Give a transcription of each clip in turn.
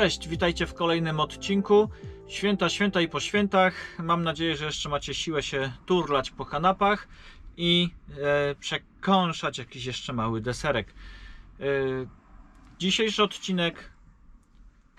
cześć, witajcie w kolejnym odcinku. Święta, święta i po świętach. Mam nadzieję, że jeszcze macie siłę się turlać po kanapach i e, przekąszać jakiś jeszcze mały deserek. E, dzisiejszy odcinek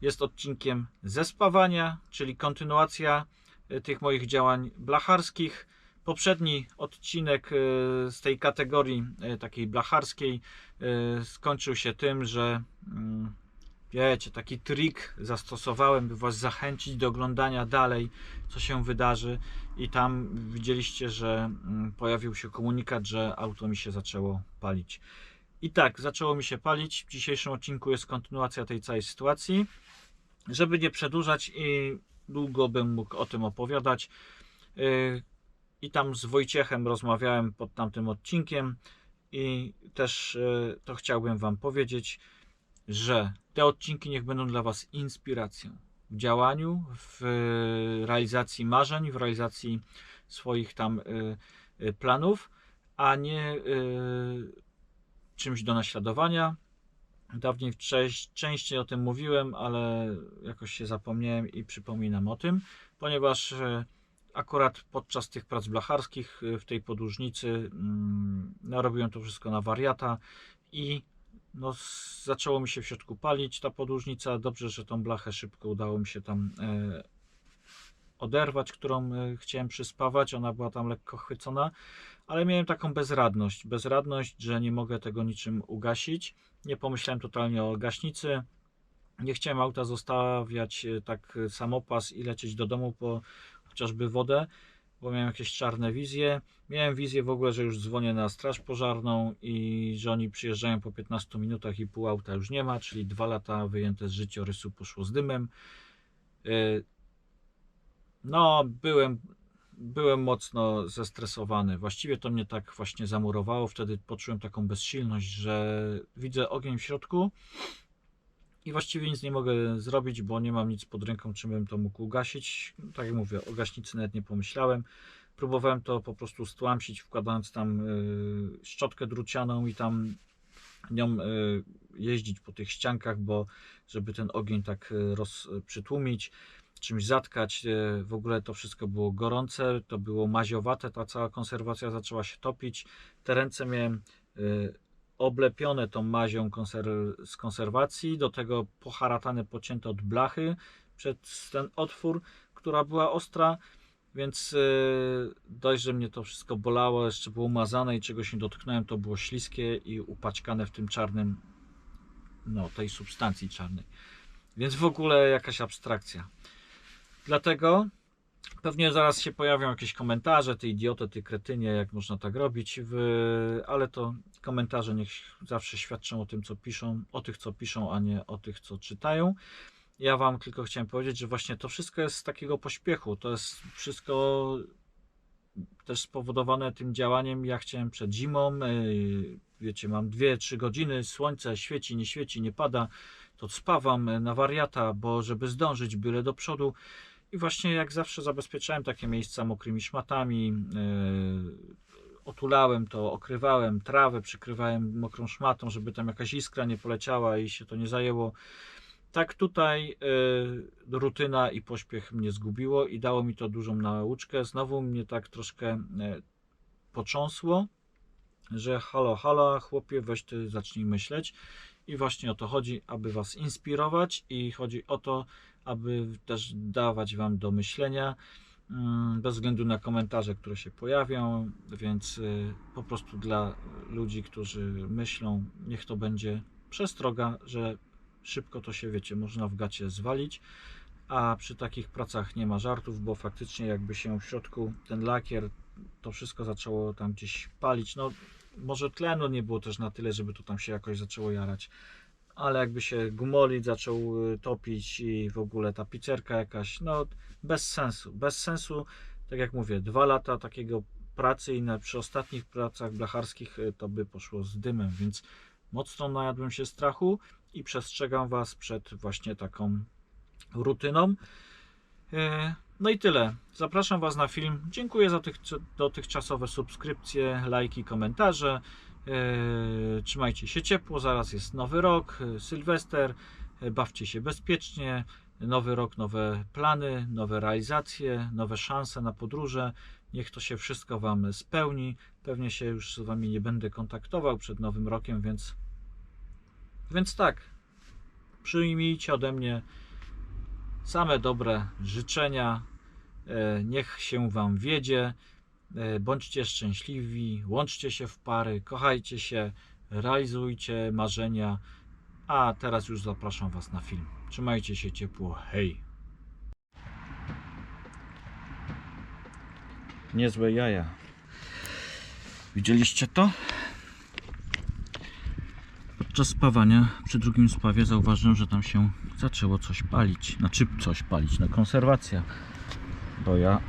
jest odcinkiem zespawania, czyli kontynuacja e, tych moich działań blacharskich. Poprzedni odcinek e, z tej kategorii e, takiej blacharskiej skończył się tym, że mm, wiecie, taki trik zastosowałem, by Was zachęcić do oglądania dalej, co się wydarzy. I tam widzieliście, że mm, pojawił się komunikat, że auto mi się zaczęło palić. I tak, zaczęło mi się palić. W dzisiejszym odcinku jest kontynuacja tej całej sytuacji. Żeby nie przedłużać i długo bym mógł o tym opowiadać. Yy, I tam z Wojciechem rozmawiałem pod tamtym odcinkiem i też yy, to chciałbym Wam powiedzieć, że te odcinki niech będą dla Was inspiracją w działaniu, w e, realizacji marzeń, w realizacji swoich tam y, y, planów, a nie czymś do naśladowania. Dawniej częściej o tym mówiłem, ale jakoś się zapomniałem i przypominam o tym, ponieważ e, akurat podczas tych prac blacharskich e, w tej podróżnicy mm, narobiłem to wszystko na wariata i no, zaczęło mi się w środku palić ta podłużnica. Dobrze, że tą blachę szybko udało mi się tam e, oderwać, którą e, chciałem przyspawać. Ona była tam lekko chwycona, ale miałem taką bezradność. Bezradność, że nie mogę tego niczym ugasić. Nie pomyślałem totalnie o gaśnicy. Nie chciałem auta zostawiać e, tak e, samopas i lecieć do domu po chociażby wodę, bo miałem jakieś czarne wizje. Miałem wizję w ogóle, że już dzwonię na straż pożarną i że oni przyjeżdżają po 15 minutach i pół auta już nie ma, czyli dwa lata wyjęte z życiorysu poszło z dymem. Yy, No, byłem, byłem mocno zestresowany. Właściwie to mnie tak właśnie zamurowało. Wtedy poczułem taką bezsilność, że widzę ogień w środku i właściwie nic nie mogę zrobić, bo nie mam nic pod ręką, czym bym to mógł ugasić. Tak jak mówię, o gaśnicy nawet nie pomyślałem. Próbowałem to po prostu stłamsić, wkładając tam y, szczotkę drucianą i tam nią y, jeździć po tych ściankach, bo żeby ten ogień tak y, roz, przytłumić, czymś zatkać. W ogóle to wszystko było gorące, to było maziowate, ta cała konserwacja zaczęła się topić. Te ręce miałem oblepione tą mazią konser- z konserwacji, do tego poharatane, pocięte od blachy przez ten otwór, która była ostra, więc yy, dość, że mnie to wszystko bolało, jeszcze było umazane i czegoś nie dotknąłem, to było śliskie i upaćkane w tym czarnym, no tej substancji czarnej. Więc w ogóle jakaś abstrakcja. Dlatego Pewnie zaraz się pojawią jakieś komentarze, ty idioto, ty kretynie, jak można tak robić, ale to komentarze niech zawsze świadczą o tym, co piszą, o tych, co piszą, a nie o tych, co czytają. Ja wam tylko chciałem powiedzieć, że właśnie to wszystko jest z takiego pośpiechu, to jest wszystko też spowodowane tym działaniem, ja chciałem przed zimą, yy, wiecie, mam 2-3 godziny, słońce świeci, nie świeci, nie pada, to spawam na wariata, bo żeby zdążyć byle do przodu, i właśnie jak zawsze zabezpieczałem takie miejsca mokrymi szmatami, yy, otulałem to, okrywałem trawę, przykrywałem mokrą szmatą, żeby tam jakaś iskra nie poleciała i się to nie zajęło. Tak tutaj yy, rutyna i pośpiech mnie zgubiło i dało mi to dużą nauczkę. Znowu mnie tak troszkę yy, począsło, że halo, halo, chłopie, weź ty zacznij myśleć. I właśnie o to chodzi, aby was inspirować i chodzi o to, aby też dawać Wam do myślenia, mm, bez względu na komentarze, które się pojawią, więc y, po prostu dla ludzi, którzy myślą, niech to będzie przestroga, że szybko to się, wiecie, można w gacie zwalić, a przy takich pracach nie ma żartów, bo faktycznie jakby się w środku ten lakier, to wszystko zaczęło tam gdzieś palić, no może tlenu nie było też na tyle, żeby to tam się jakoś zaczęło jarać, ale jakby się gumolit zaczął y, topić i w ogóle ta pizzerka jakaś, no bez sensu, bez sensu, tak jak mówię, dwa lata takiego pracy i na, przy ostatnich pracach blacharskich y, to by poszło z dymem, więc mocno najadłem się strachu i przestrzegam Was przed właśnie taką rutyną. E, No i tyle. Zapraszam Was na film. Dziękuję za tych dotychczasowe subskrypcje, lajki, komentarze. E, Trzymajcie się ciepło, zaraz jest nowy rok, e, Sylwester. e, bawcie się bezpiecznie. Nowy rok, nowe plany, nowe realizacje, nowe szanse na podróże. Niech to się wszystko Wam spełni. Pewnie się już z Wami nie będę kontaktował przed nowym rokiem, więc, więc tak. Przyjmijcie ode mnie same dobre życzenia. Niech się Wam wiedzie. E, Bądźcie szczęśliwi, łączcie się w pary, kochajcie się, realizujcie marzenia. A teraz już zapraszam Was na film. Trzymajcie się ciepło. Hej! Niezłe jaja. Widzieliście to? Podczas spawania, przy drugim spawie zauważyłem, że tam się zaczęło coś palić. Znaczy coś palić, no konserwacja. Bo ja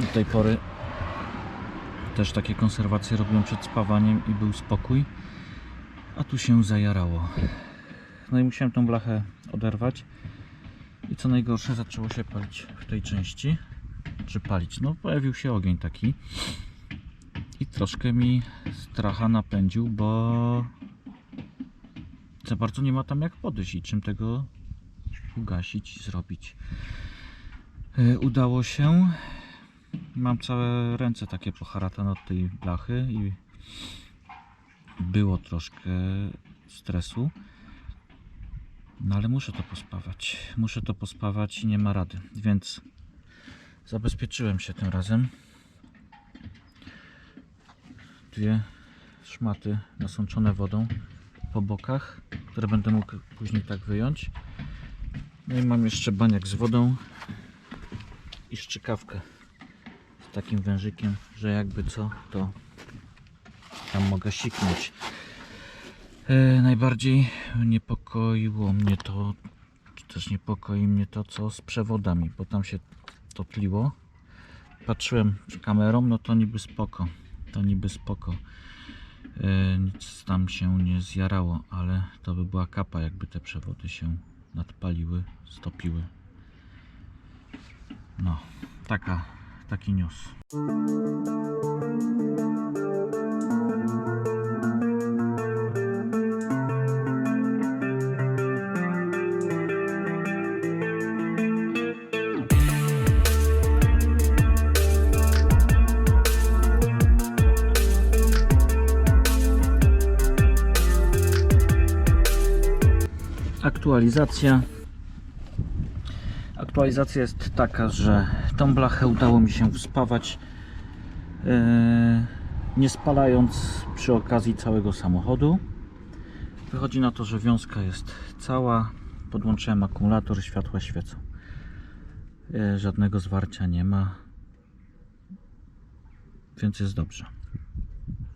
do tej pory też takie konserwacje robiłem przed spawaniem i był spokój. A tu się zajarało. No i musiałem tą blachę oderwać. I co najgorsze, zaczęło się palić w tej części. Czy palić? No, pojawił się ogień taki. I troszkę mi stracha napędził, bo za bardzo nie ma tam jak podejść i czym tego ugasić, zrobić. Yy, Udało się. Mam całe ręce takie poharatane od tej blachy i było troszkę stresu. No ale muszę to pospawać. Muszę to pospawać i nie ma rady. Więc zabezpieczyłem się tym razem. Dwie szmaty nasączone wodą po bokach, które będę mógł później tak wyjąć. No i mam jeszcze baniak z wodą i szczykawkę takim wężykiem, że jakby co, to tam mogę siknąć. E, najbardziej niepokoiło mnie to, czy też niepokoi mnie to, co z przewodami, bo tam się to tliło. Patrzyłem kamerą, no to niby spoko, to niby spoko. E, nic tam się nie zjarało, ale to by była kapa, jakby te przewody się nadpaliły, stopiły. No, taka, taki news. aktualizacja. Aktualizacja jest taka, że tą blachę udało mi się wspawać e, nie spalając przy okazji całego samochodu. Wychodzi na to, że wiązka jest cała. Podłączyłem akumulator, światła świecą. E, żadnego zwarcia nie ma. Więc jest dobrze.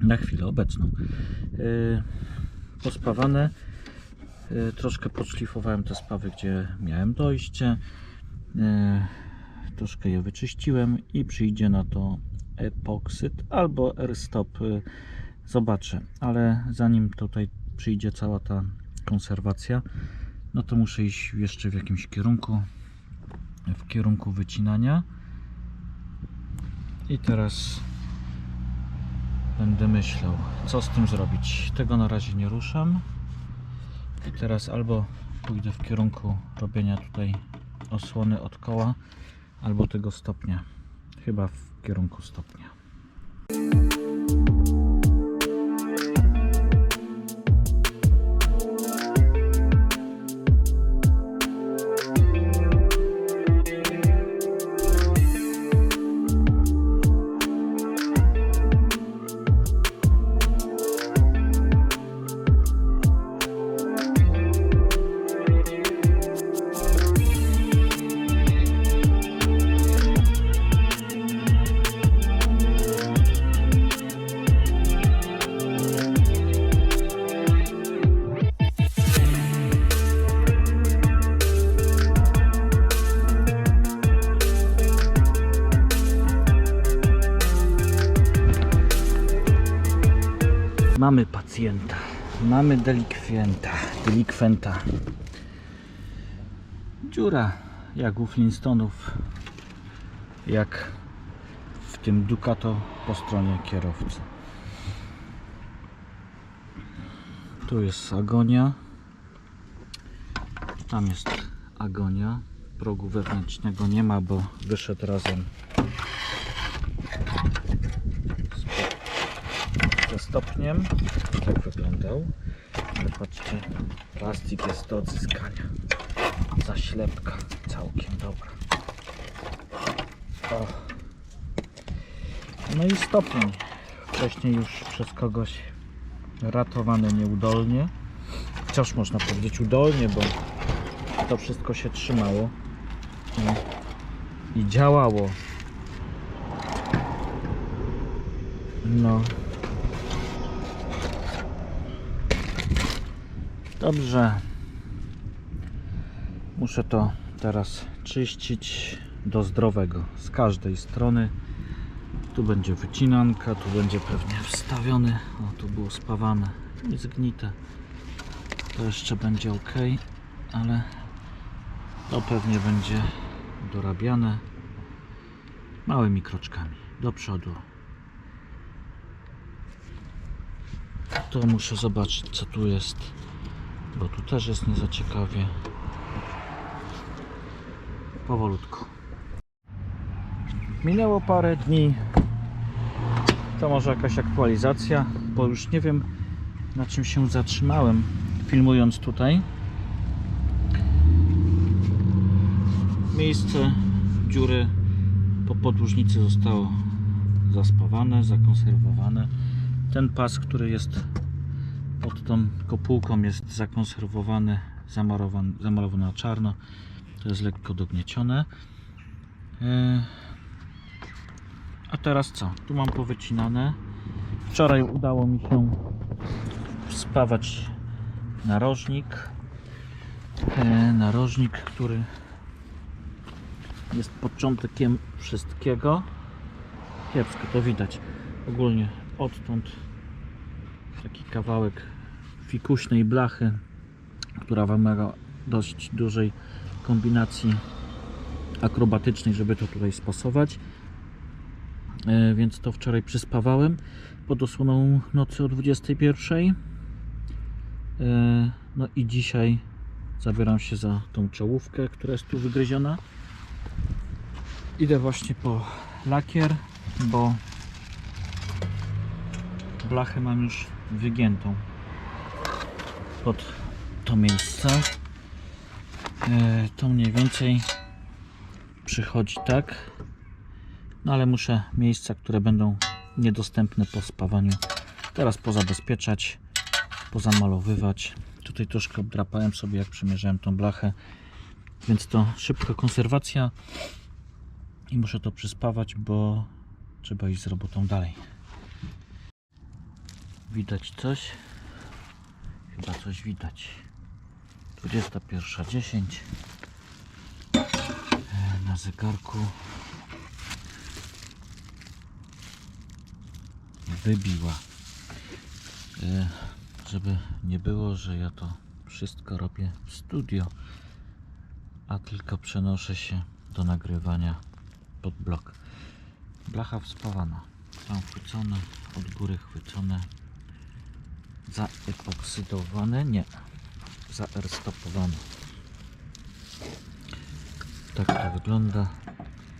Na chwilę obecną. E, pospawane. Troszkę podszlifowałem te spawy, gdzie miałem dojście. Troszkę je wyczyściłem i przyjdzie na to epoksyd albo airstop. y, Zobaczę, ale zanim tutaj przyjdzie cała ta konserwacja, no to muszę iść jeszcze w jakimś kierunku, w kierunku wycinania. I teraz będę myślał, co z tym zrobić. Tego na razie nie ruszam. I teraz albo pójdę w kierunku robienia tutaj osłony od koła, albo tego stopnia. Chyba w kierunku stopnia. Mamy pacjenta, mamy delikwenta, delikwenta. Dziura jak u Flintstonów, jak w tym Ducato po stronie kierowcy. Tu jest agonia. Tam jest agonia. Progu wewnętrznego nie ma, bo wyszedł razem z- ze stopniem. Tak wyglądał. Ale patrzcie, plastik jest do odzyskania. Zaślepka całkiem dobra. O. No i stopień. Wcześniej już przez kogoś ratowany nieudolnie. Wciąż można powiedzieć udolnie, bo to wszystko się trzymało i, i działało. No. Dobrze. Muszę to teraz czyścić do zdrowego z każdej strony. Tu będzie wycinanka, tu będzie pewnie wstawiony. O, tu było spawane, nie zgnite. To jeszcze będzie ok, ale to pewnie będzie dorabiane małymi kroczkami do przodu. To muszę zobaczyć co tu jest, bo tu też jest nie za ciekawie. Powolutku. Minęło parę dni. To może jakaś aktualizacja, bo już nie wiem na czym się zatrzymałem filmując tutaj. Miejsce dziury po podłużnicy zostało zaspawane, zakonserwowane. Ten pas, który jest pod tą kopułką jest zakonserwowany, zamalowany, zamalowany na czarno. To jest lekko dogniecione. E, A teraz co? Tu mam powycinane. Wczoraj udało mi się spawać narożnik. E, Narożnik, który jest początkiem wszystkiego. Kiepsko to widać. Ogólnie odtąd taki kawałek fikuśnej blachy, która wymaga dość dużej kombinacji akrobatycznej, żeby to tutaj spasować. E, Więc to wczoraj przyspawałem pod osłoną nocy o 21. E, No i dzisiaj zabieram się za tą czołówkę, która jest tu wygryziona. Idę właśnie po lakier, bo blachę mam już wygiętą pod to miejsce. E, To mniej więcej przychodzi tak. No ale muszę miejsca, które będą niedostępne po spawaniu, teraz pozabezpieczać, pozamalowywać. Tutaj troszkę obdrapałem sobie, jak przymierzałem tą blachę, więc to szybka konserwacja i muszę to przyspawać, bo trzeba iść z robotą dalej. Widać coś? Chyba coś widać. 21.10 E, na zegarku wybiła. E, Żeby nie było, że ja to wszystko robię w studio, a tylko przenoszę się do nagrywania pod blok. Blacha wspawana, tam chwycone, od góry chwycone, zaepoksydowane, nie, zaerstopowane. Tak to wygląda.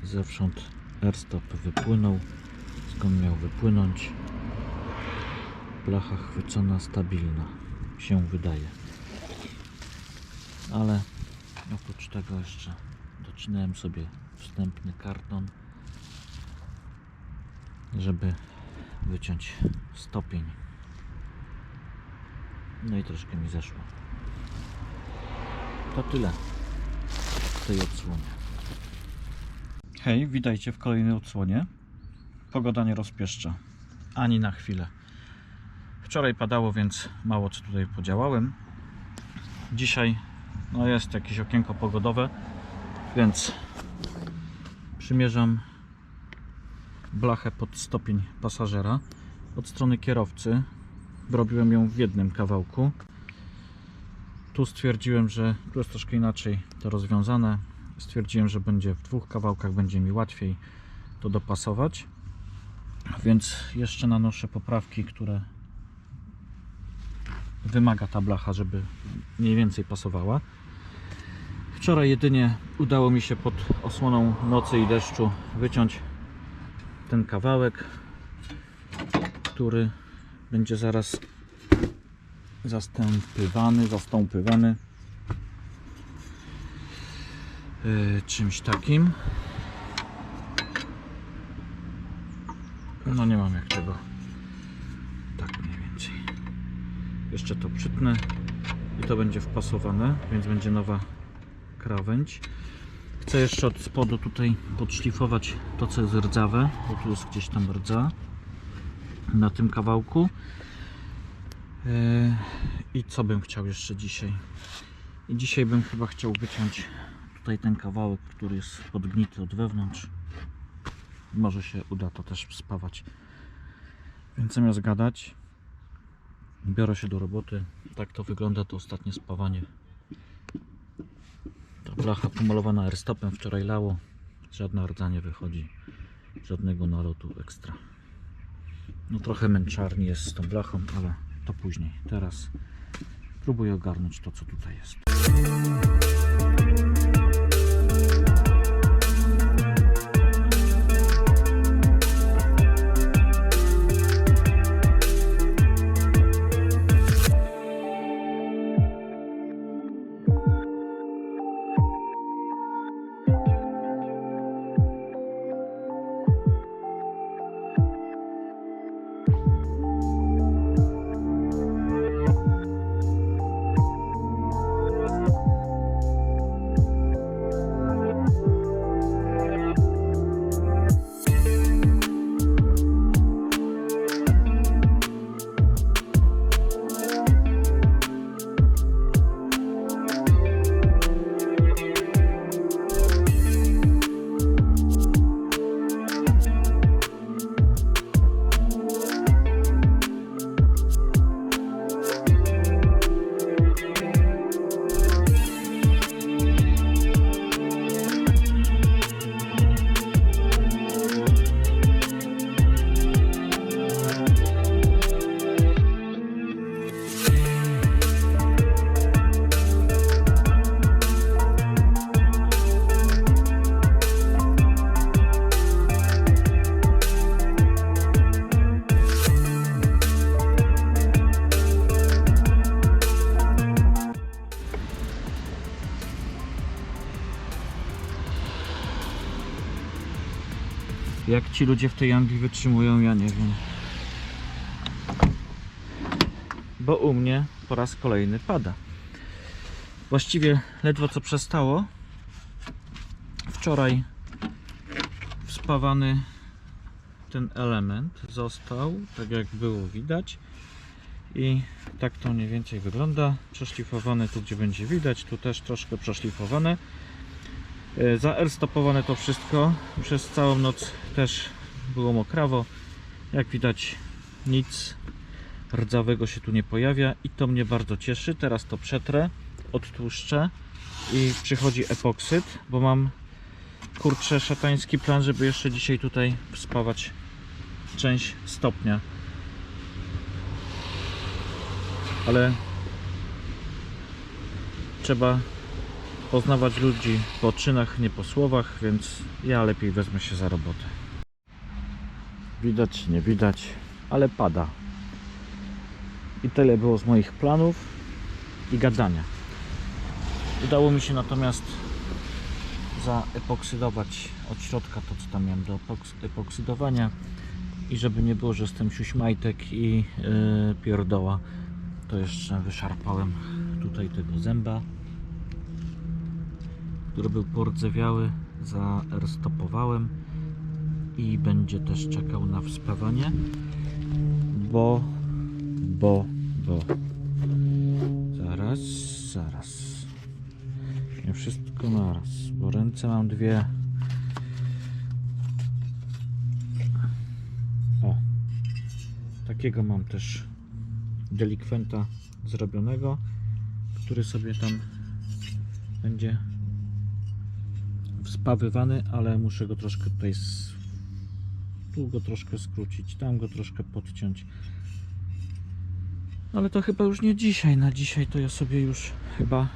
Zewsząd airstop wypłynął, skąd miał wypłynąć. Blacha chwycona, stabilna się wydaje. Ale oprócz tego jeszcze docinałem sobie wstępny karton, żeby wyciąć stopień. No i troszkę mi zeszło. To tyle w tej odsłonie. Hej, witajcie w kolejnej odsłonie. Pogoda nie rozpieszcza. Ani na chwilę. Wczoraj padało, więc mało co tutaj podziałałem. Dzisiaj no jest jakieś okienko pogodowe, więc przymierzam blachę pod stopień pasażera od strony kierowcy. Robiłem ją w jednym kawałku. Tu stwierdziłem, że tu jest troszkę inaczej to rozwiązane. Stwierdziłem, że będzie w dwóch kawałkach, będzie mi łatwiej to dopasować. Więc jeszcze nanoszę poprawki, które wymaga ta blacha, żeby mniej więcej pasowała. Wczoraj jedynie udało mi się pod osłoną nocy i deszczu wyciąć ten kawałek, który będzie zaraz zastępywany, zastąpywany yy, czymś takim. No nie mam jak tego. Tak mniej więcej. Jeszcze to przytnę i to będzie wpasowane, więc będzie nowa krawędź. Chcę jeszcze od spodu tutaj podszlifować to co jest rdzawe, bo tu jest gdzieś tam rdza na tym kawałku. Yy, I co bym chciał jeszcze dzisiaj? I dzisiaj bym chyba chciał wyciąć tutaj ten kawałek, który jest podgnity od wewnątrz. Może się uda to też spawać. Więc zamiast gadać, biorę się do roboty. Tak to wygląda to ostatnie spawanie. Ta blacha pomalowana airstopem wczoraj lało. Żadna rdza nie wychodzi. Żadnego nalotu ekstra. No trochę męczarni jest z tą blachą, ale to później. Teraz próbuję ogarnąć to, co tutaj jest. Ci ludzie w tej Anglii wytrzymują, ja nie wiem. Bo u mnie po raz kolejny pada. Właściwie ledwo co przestało. Wczoraj wspawany ten element został, tak jak było widać. I tak to mniej więcej wygląda. Przeszlifowane tu, gdzie będzie widać, tu też troszkę przeszlifowane. E, Zaerstopowane to wszystko. Przez całą noc też było mokrawo. Jak widać nic rdzawego się tu nie pojawia i to mnie bardzo cieszy. Teraz to przetrę, odtłuszczę i przychodzi epoksyd, bo mam kurczę szatański plan, żeby jeszcze dzisiaj tutaj wspawać część stopnia. Ale trzeba poznawać ludzi po czynach, nie po słowach, więc ja lepiej wezmę się za robotę. Widać, nie widać, ale pada. I tyle było z moich planów i gadania. Udało mi się natomiast zaepoksydować od środka to, co tam miałem do epoks- epoksydowania i żeby nie było, że jestem siuśmajtek i yy, pierdoła, to jeszcze wyszarpałem tutaj tego zęba który był pordzewiały, zaerstopowałem i będzie też czekał na wspawanie, bo, bo, bo. Zaraz, zaraz. Nie wszystko naraz, bo ręce mam dwie. O, takiego mam też delikwenta zrobionego, który sobie tam będzie wspawywany, ale muszę go troszkę tutaj tu go troszkę skrócić, tam go troszkę podciąć. Ale to chyba już nie dzisiaj. Na dzisiaj to ja sobie już chyba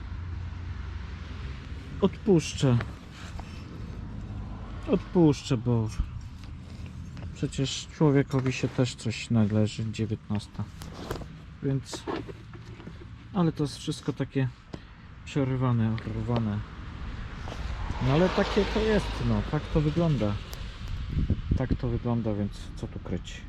odpuszczę. Odpuszczę, bo przecież człowiekowi się też coś należy. 19. Więc. Ale to jest wszystko takie przerywane, urwane. No ale takie to jest, no. Tak to wygląda. Tak to wygląda, więc co tu kryć.